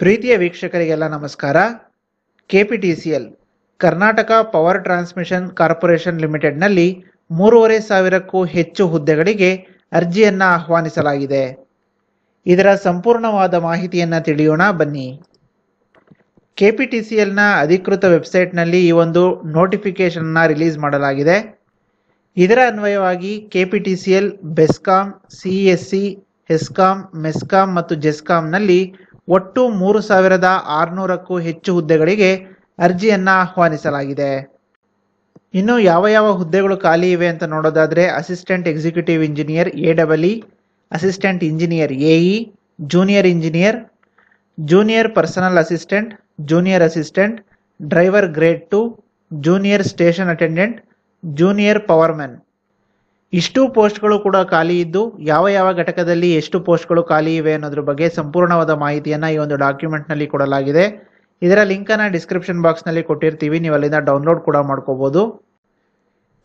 ಪ್ರೀತಿಯ ವೀಕ್ಷಕರಿಗೆಲ್ಲ ನಮಸ್ಕಾರ. K P T C L Karnataka power transmission corporation ಲಿಮಿಟೆಡ್ನಲ್ಲಿ ಮೂರುವರೆ ಸಾವಿರಕ್ಕೂ ಹೆಚ್ಚು ಹುದ್ದೆಗಳಿಗೆ ಅರ್ಜಿಯನ್ನು ಆಹ್ವಾನಿಸಲಾಗಿದೆ. ಇದರ ಸಂಪೂರ್ಣವಾದ ಮಾಹಿತಿಯನ್ನು ತಿಳಿಯೋಣ, ಬನ್ನಿ. ಕೆ ಪಿ ಟಿ ಸಿ ಎಲ್ನ ಅಧಿಕೃತ ವೆಬ್ಸೈಟ್ನಲ್ಲಿ ಈ ಒಂದು ನೋಟಿಫಿಕೇಶನ್ನ ರಿಲೀಸ್ ಮಾಡಲಾಗಿದೆ. ಇದರ ಅನ್ವಯವಾಗಿ K P T C L BESCOM C S C HESCOM, MESCOM ಮತ್ತು ಜೆಸ್ಕಾಂನಲ್ಲಿ ಒಟ್ಟು ಮೂರು ಸಾವಿರದ ಆರುನೂರಕ್ಕೂ ಹೆಚ್ಚು ಹುದ್ದೆಗಳಿಗೆ ಅರ್ಜಿಯನ್ನು ಆಹ್ವಾನಿಸಲಾಗಿದೆ. ಇನ್ನು ಯಾವ ಯಾವ ಹುದ್ದೆಗಳು ಖಾಲಿ ಇವೆ ಅಂತ ನೋಡೋದಾದರೆ assistant executive engineer A double E, assistant engineer A E, junior engineer, junior personal assistant, junior assistant, driver grade two, junior station attendant, junior powerman. ಇಷ್ಟು ಪೋಸ್ಟ್ಗಳು ಕೂಡ ಖಾಲಿ ಇದ್ದು, ಯಾವ ಯಾವ ಘಟಕದಲ್ಲಿ ಎಷ್ಟು ಪೋಸ್ಟ್ಗಳು ಖಾಲಿ ಇವೆ ಅನ್ನೋದ್ರ ಬಗ್ಗೆ ಸಂಪೂರ್ಣವಾದ ಮಾಹಿತಿಯನ್ನು ಈ ಒಂದು ಡಾಕ್ಯುಮೆಂಟ್ನಲ್ಲಿ ಕೊಡಲಾಗಿದೆ. ಇದರ ಲಿಂಕನ್ನು ಡಿಸ್ಕ್ರಿಪ್ಷನ್ ಬಾಕ್ಸ್ನಲ್ಲಿ ಕೊಟ್ಟಿರ್ತೀವಿ, ನೀವು ಅಲ್ಲಿಂದ ಡೌನ್ಲೋಡ್ ಕೂಡ ಮಾಡ್ಕೋಬೋದು.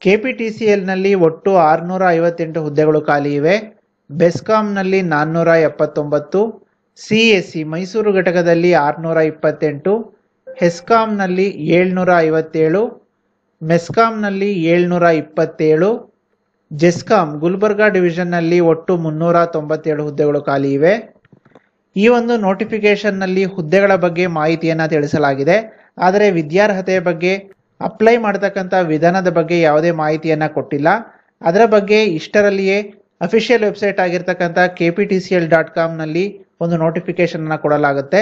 ಕೆ ಪಿ ಟಿ ಸಿ ಎಲ್ನಲ್ಲಿ ಒಟ್ಟು ಆರುನೂರ ಐವತ್ತೆಂಟು ಹುದ್ದೆಗಳು ಖಾಲಿ ಇವೆ. ಬೆಸ್ಕಾಂನಲ್ಲಿ ನಾನ್ನೂರ ಎಪ್ಪತ್ತೊಂಬತ್ತು ಸಿ ಎಸ್ ಸಿ ಮೈಸೂರು ಘಟಕದಲ್ಲಿ ಆರುನೂರ ಇಪ್ಪತ್ತೆಂಟು ಹೆಸ್ಕಾಂನಲ್ಲಿ ಏಳ್ನೂರ ಐವತ್ತೇಳು ಮೆಸ್ಕಾಂನಲ್ಲಿ ಏಳ್ನೂರ ಇಪ್ಪತ್ತೇಳು ಜೆಸ್ಕಾಂ ಗುಲ್ಬರ್ಗಾ ಡಿವಿಷನ್ನಲ್ಲಿ ಒಟ್ಟು ಮುನ್ನೂರ ತೊಂಬತ್ತೇಳು ಹುದ್ದೆಗಳು ಖಾಲಿ ಇವೆ. ಈ ಒಂದು ನೋಟಿಫಿಕೇಷನ್ನಲ್ಲಿ ಹುದ್ದೆಗಳ ಬಗ್ಗೆ ಮಾಹಿತಿಯನ್ನು ತಿಳಿಸಲಾಗಿದೆ. ಆದರೆ ವಿದ್ಯಾರ್ಹತೆಯ ಬಗ್ಗೆ, ಅಪ್ಲೈ ಮಾಡತಕ್ಕಂಥ ವಿಧಾನದ ಬಗ್ಗೆ ಯಾವುದೇ ಮಾಹಿತಿಯನ್ನು ಕೊಟ್ಟಿಲ್ಲ. ಅದರ ಬಗ್ಗೆ ಇಷ್ಟರಲ್ಲಿಯೇ ಅಫಿಷಿಯಲ್ ವೆಬ್ಸೈಟ್ ಆಗಿರ್ತಕ್ಕಂಥ K P T C L dot ಕಾಮ್ನಲ್ಲಿ ಒಂದು ನೋಟಿಫಿಕೇಷನನ್ನು ಕೊಡಲಾಗುತ್ತೆ.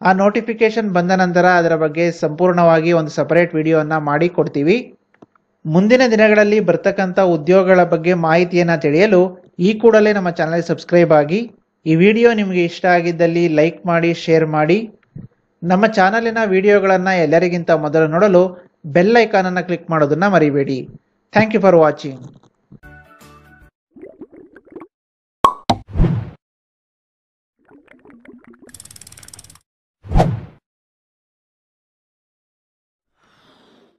ಆ ನೋಟಿಫಿಕೇಶನ್ ಬಂದ ನಂತರ ಅದರ ಬಗ್ಗೆ ಸಂಪೂರ್ಣವಾಗಿ ಒಂದು ಸಪರೇಟ್ ವಿಡಿಯೋವನ್ನು ಮಾಡಿ ಕೊಡ್ತೀವಿ. ಮುಂದಿನ ದಿನಗಳಲ್ಲಿ ಬರ್ತಕ್ಕಂಥ ಉದ್ಯೋಗಗಳ ಬಗ್ಗೆ ಮಾಹಿತಿಯನ್ನು ತಿಳಿಯಲು ಈ ಕೂಡಲೇ ನಮ್ಮ ಚಾನಲ್ ಸಬ್ಸ್ಕ್ರೈಬ್ ಆಗಿ. ಈ ವಿಡಿಯೋ ನಿಮಗೆ ಇಷ್ಟ ಆಗಿದ್ದಲ್ಲಿ ಲೈಕ್ ಮಾಡಿ, ಶೇರ್ ಮಾಡಿ. ನಮ್ಮ ಚಾನಲಿನ ವಿಡಿಯೋಗಳನ್ನು ಎಲ್ಲರಿಗಿಂತ ಮೊದಲು ನೋಡಲು ಬೆಲ್ ಐಕಾನನ್ನು ಕ್ಲಿಕ್ ಮಾಡೋದನ್ನು ಮರಿಬೇಡಿ. Thank you for watching